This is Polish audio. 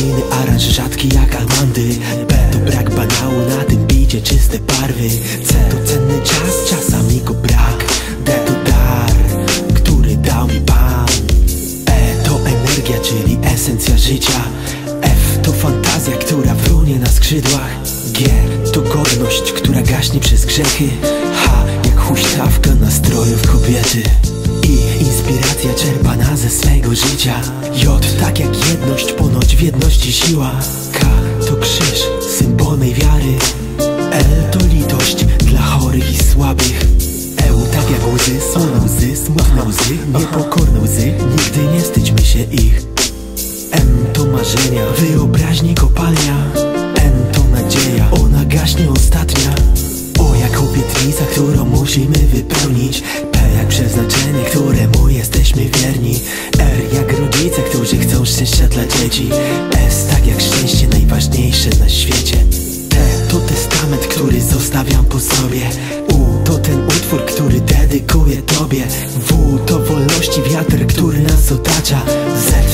branży rzadki jak almandy B to brak banału, na tym bicie czyste barwy. C to cenny czas, czasami go brak. D to dar, który dał mi Pan. E to energia, czyli esencja życia. F to fantazja, która frunie na skrzydłach. G to godność, która gaśnie przez grzechy. H jak huśtawka nastrojów kobiety. I inspiracja czerpana ze swego życia. J tak jak jedność, ponoć w jedności siła K to krzyż, symbol mej wiary. L to litość dla chorych i słabych. EU tak jak łzy, słone łzy, smutne łzy Niepokorne łzy, nigdy nie wstydźmy się ich. M to marzenia, wyobraźni kopalnia. N to nadzieja, ona gaśnie ostatnia. O jak obietnica, którą musimy wypełnić. P jak przeznaczenie, któremu jesteśmy wierni. R szczęścia dla dzieci. S tak jak szczęście najważniejsze na świecie. T to testament, który zostawiam po sobie. U to ten utwór, który dedykuję tobie. W to wolności wiatr, który nas otacza. Z